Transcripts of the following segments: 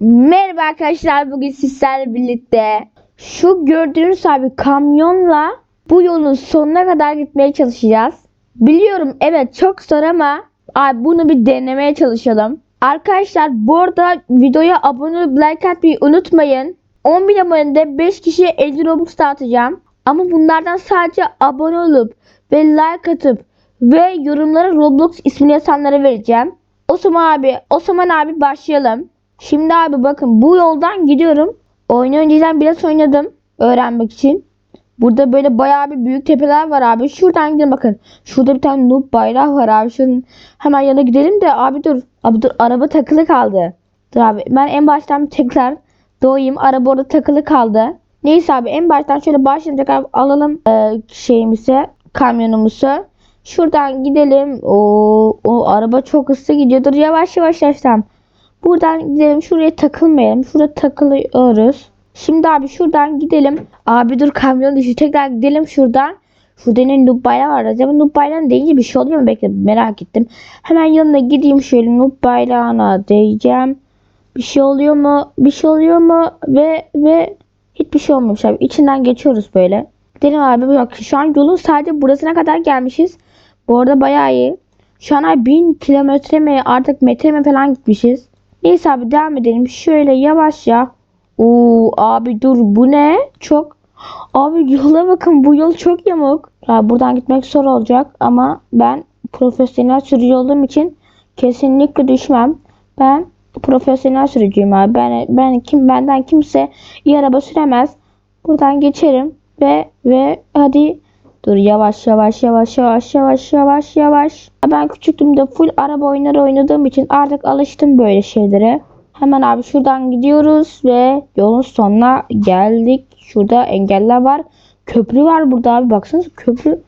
Merhaba arkadaşlar bugün sizlerle birlikte şu gördüğünüz abi kamyonla bu yolun sonuna kadar gitmeye çalışacağız. Biliyorum evet çok zor ama abi bunu bir denemeye çalışalım. Arkadaşlar bu arada videoya abone olup like atmayı unutmayın. 10 bin abonede 5 kişiye 50 Robux dağıtacağım. Ama bunlardan sadece abone olup ve like atıp ve yorumlara Roblox ismini yazanlara vereceğim. Osman abi, Osman abi başlayalım. Şimdi abi bakın bu yoldan gidiyorum. Oyunu önceden biraz oynadım öğrenmek için. Burada böyle bayağı bir büyük tepeler var abi. Şuradan gidelim bakın. Şurada bir tane noob bayrağı var abi. Şunun hemen yanına gidelim de abi dur. Abi dur araba takılı kaldı. Dur abi ben en baştan tekrar doğayım. Araba orada takılı kaldı. Neyse abi en baştan şöyle başlayalım tekrar alalım e, şeyimizi kamyonumuzu. Şuradan gidelim. O, o araba çok hızlı gidiyor. Dur yavaş yavaş tamam. Buradan gidelim şuraya takılmayalım. Şurada takılıyoruz. Şimdi abi şuradan gidelim. Abi dur kamyon düşü. Tekrar gidelim şuradan. Şurada ne noob bayrağı var. Acaba noob bayrağına değince bir şey oluyor mu? Bekle merak ettim. Hemen yanına gideyim şöyle noob bayrağına değeceğim. Bir şey oluyor mu? Bir şey oluyor mu? Ve ve hiçbir şey olmamış abi. İçinden geçiyoruz böyle. Gidelim abi. Bak şu an yolun sadece burasına kadar gelmişiz. Bu arada bayağı iyi. Şu an ay 1000 kilometre mi artık metre mi falan gitmişiz. Neyse abi devam edelim. Şöyle yavaşça. Oo abi dur bu ne? Çok. Abi yola bakın bu yol çok yamuk. Abi buradan gitmek zor olacak ama ben profesyonel sürücü olduğum için kesinlikle düşmem. Ben profesyonel sürücüyüm abi. Ben ben kim benden kimse iyi araba süremez. Buradan geçerim ve ve hadi dur yavaş yavaş yavaş yavaş yavaş yavaş yavaş. Ben küçüklüğümde full araba oyunları oynadığım için artık alıştım böyle şeylere. Hemen abi şuradan gidiyoruz ve yolun sonuna geldik. Şurada engeller var. Köprü var burada abi baksanıza köprü.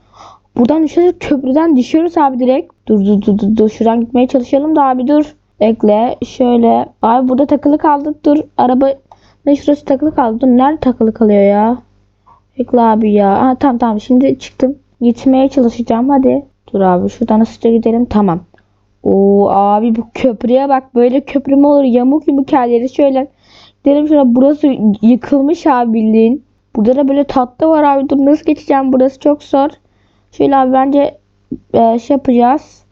Buradan düşüyoruz köprüden düşüyoruz abi direkt. Dur dur dur dur, dur. şuradan gitmeye çalışalım da abi dur. Ekle şöyle. Abi burada takılı kaldık dur. Araba ne şurası takılı kaldı. Dur nerede takılı kalıyor ya? Bekle abi ya. Ha, tamam tamam şimdi çıktım. Gitmeye çalışacağım hadi. Dur abi şuradan hızlıca gidelim tamam. Oo abi bu köprüye bak böyle köprü mü olur yamuk yumuk yerleri şöyle. Gidelim şuna burası yıkılmış abi bildiğin. Burada da böyle tatlı var abi dur nasıl geçeceğim burası çok zor. Şöyle abi bence e, şey yapacağız.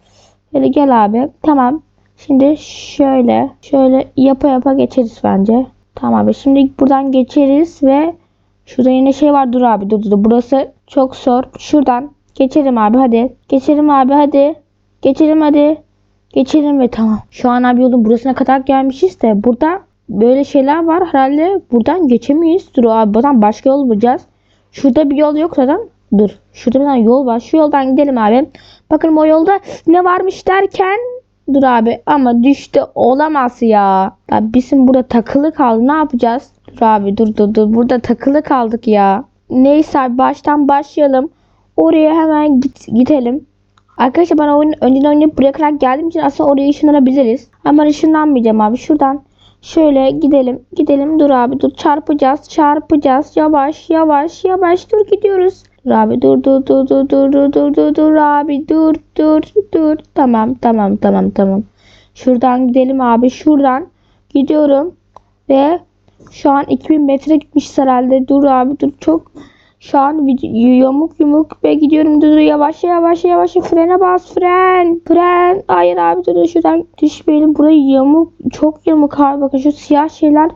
Böyle gel abi tamam. Şimdi şöyle şöyle yapa yapa geçeriz bence. Tamam abi şimdi buradan geçeriz ve Şurada yine şey var dur abi dur dur. Burası çok zor. Şuradan geçelim abi hadi. Geçelim abi hadi. Geçelim hadi. Geçelim ve tamam. Şu an abi yolun burasına kadar gelmişiz de burada böyle şeyler var herhalde buradan geçemeyiz. Dur abi buradan başka yol bulacağız. Şurada bir yol yok zaten. Dur. Şurada bir tane yol var. Şu yoldan gidelim abi. Bakın o yolda ne varmış derken Dur abi ama düştü olamaz ya. ya bizim burada takılı kaldı ne yapacağız? Dur abi dur dur dur burada takılı kaldık ya. Neyse baştan başlayalım. Oraya hemen git, gidelim. Arkadaşlar ben oyun önceden oynayıp buraya kadar geldiğim için aslında oraya ışınlanabiliriz. Ama ışınlanmayacağım abi. Şuradan şöyle gidelim. Gidelim dur abi dur çarpacağız çarpacağız. Yavaş yavaş yavaş dur gidiyoruz. Dur abi dur dur dur dur dur dur dur dur dur abi dur dur dur. Tamam tamam tamam tamam. Şuradan gidelim abi şuradan gidiyorum ve şu an 2000 metre gitmiş herhalde. Dur abi dur çok şu an yamuk yumuk ve gidiyorum. Dur yavaş yavaş yavaş. Frene bas fren fren. Hayır abi dur şuradan düşmeyelim. Burayı yamuk çok yamuk abi. Bakın şu siyah şeyler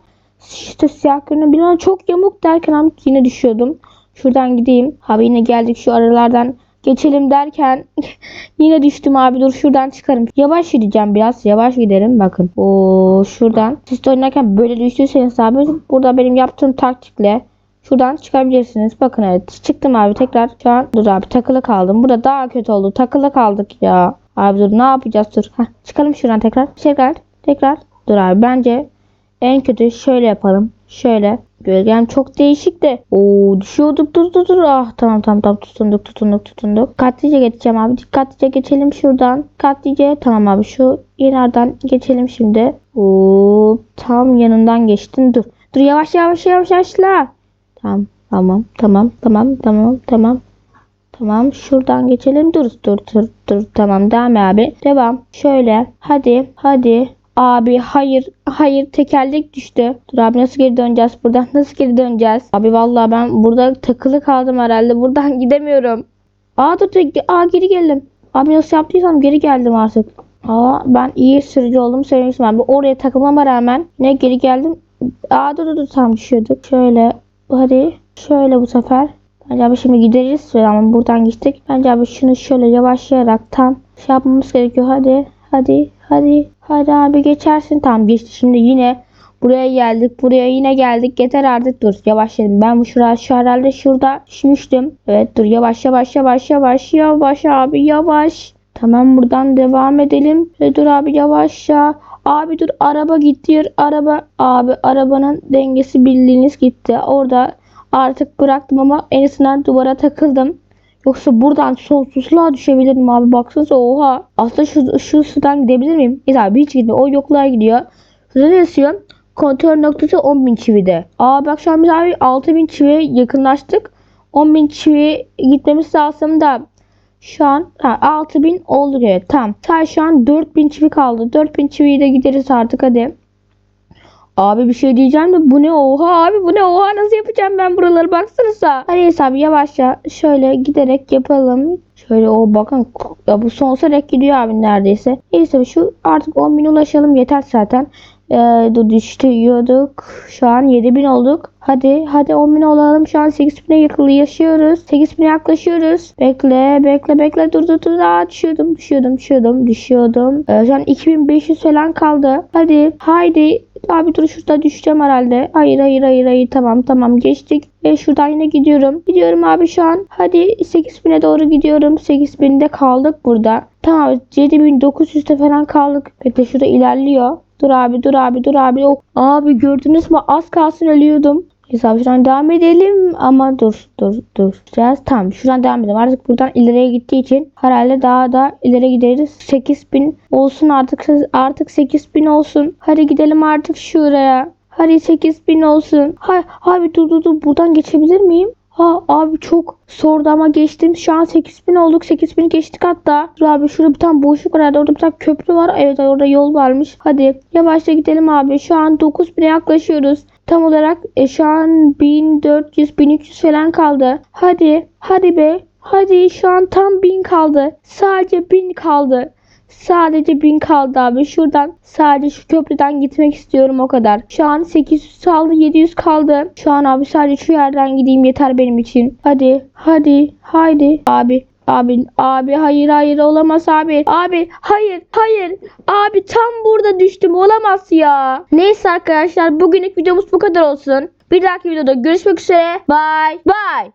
işte siyah görünüyor. Bir an çok yamuk derken abi yine düşüyordum. Şuradan gideyim. Abi yine geldik şu aralardan. Geçelim derken yine düştüm abi. Dur şuradan çıkarım. Yavaş gideceğim biraz. Yavaş giderim bakın. O şuradan. Siz oynarken böyle düştüyseniz abi burada benim yaptığım taktikle şuradan çıkabilirsiniz. Bakın evet çıktım abi tekrar şu an dur abi takılı kaldım. Burada daha kötü oldu takılı kaldık ya. Abi dur ne yapacağız dur. Heh, çıkalım şuradan tekrar. Tekrar tekrar dur abi bence en kötü şöyle yapalım. Şöyle. Gölgem çok değişik de. Oo düşüyorduk dur dur dur. Ah tamam tamam tamam tutunduk tutunduk tutunduk. Dikkatlice geçeceğim abi. Dikkatlice geçelim şuradan. Dikkatlice. Tamam abi şu yerlerden geçelim şimdi. Oo tam yanından geçtin. Dur. Dur yavaş yavaş yavaş yavaşla. Tamam tamam tamam tamam tamam tamam. Tamam şuradan geçelim. Dur dur dur dur. Tamam devam abi. Devam. Şöyle. Hadi hadi. Abi hayır hayır tekerlek düştü. Dur abi nasıl geri döneceğiz buradan? Nasıl geri döneceğiz? Abi vallahi ben burada takılı kaldım herhalde. Buradan gidemiyorum. Aa dur dur. Aa geri geldim. Abi nasıl yaptıysam geri geldim artık. Aa ben iyi sürücü olduğumu söylemiştim abi. Oraya takılmama rağmen ne geri geldim. Aa dur dur dur tam düşüyorduk. Şöyle hadi şöyle bu sefer. Bence abi şimdi gideriz ama buradan geçtik. Bence abi şunu şöyle yavaşlayarak tam şey yapmamız gerekiyor. Hadi hadi hadi hadi abi geçersin. Tamam geçti. Şimdi yine buraya geldik. Buraya yine geldik. Yeter artık dur yavaşlayalım. Ben bu şurada şu herhalde şurada düşmüştüm. Evet dur yavaş yavaş yavaş yavaş yavaş abi yavaş. Tamam buradan devam edelim. E, dur abi yavaşça. Abi dur araba gitti. Araba abi arabanın dengesi bildiğiniz gitti. Orada artık bıraktım ama en azından duvara takıldım. Yoksa buradan sonsuzluğa düşebilirim abi. Baksanıza oha. Aslında şu, şu sudan gidebilir miyim? Neyse abi hiç gitmiyor. O yokluğa gidiyor. Şurada ne yazıyor? Kontrol noktası 10.000 çivide. Aa bak şu an biz abi 6.000 çiviye yakınlaştık. 10.000 çiviye gitmemiz lazım da şu an ha, 6000 oldu evet tamam. Sadece şu an 4000 çivi kaldı. 4000 çiviyi de gideriz artık hadi. Abi bir şey diyeceğim de bu ne oha abi bu ne oha nasıl yapacağım ben buraları baksanıza. Hadi hesabı yavaşça şöyle giderek yapalım. Şöyle o bakın ya bu sonsuza dek gidiyor abi neredeyse. Neyse şu artık 10.000 ulaşalım yeter zaten. Ee, dur düşüyorduk. Şu an 7000 olduk. Hadi hadi 10.000 olalım. Şu an 8000'e yaklaşıyoruz. 8000'e yaklaşıyoruz. Bekle bekle bekle dur dur dur. Aa, düşüyordum düşüyordum düşüyordum düşüyordum. Ee, şu an 2500 falan kaldı. Hadi haydi. Abi dur şurada düşeceğim herhalde. Hayır hayır hayır hayır tamam tamam geçtik. Ve şuradan yine gidiyorum. Gidiyorum abi şu an. Hadi 8000'e doğru gidiyorum. 8000'de kaldık burada. Tamam 7900'de falan kaldık. Bekle şurada ilerliyor. Dur abi dur abi dur abi. O, abi gördünüz mü az kalsın ölüyordum. Neyse abi şuradan devam edelim ama dur dur dur. Biraz tamam şuradan devam edelim. Artık buradan ileriye gittiği için herhalde daha da ileri gideriz. 8000 olsun artık artık 8000 olsun. Hadi gidelim artık şuraya. Hadi 8000 olsun. Hay abi dur dur dur buradan geçebilir miyim? Ha abi çok sordu ama geçtim. Şu an 8000 olduk. 8000 geçtik hatta. Dur abi şurada bir tane boşluk var. herhalde. Orada bir tane köprü var. Evet orada yol varmış. Hadi yavaşça gidelim abi. Şu an 9000'e yaklaşıyoruz. Tam olarak e, şu an 1400 1300 falan kaldı. Hadi hadi be. Hadi şu an tam 1000 kaldı. Sadece 1000 kaldı. Sadece 1000 kaldı abi. Şuradan sadece şu köprüden gitmek istiyorum o kadar. Şu an 800 kaldı 700 kaldı. Şu an abi sadece şu yerden gideyim yeter benim için. Hadi hadi haydi abi. Abi abi hayır hayır olamaz abi. Abi hayır hayır. Abi tam burada düştüm olamaz ya. Neyse arkadaşlar bugünlük videomuz bu kadar olsun. Bir dahaki videoda görüşmek üzere. Bye bye.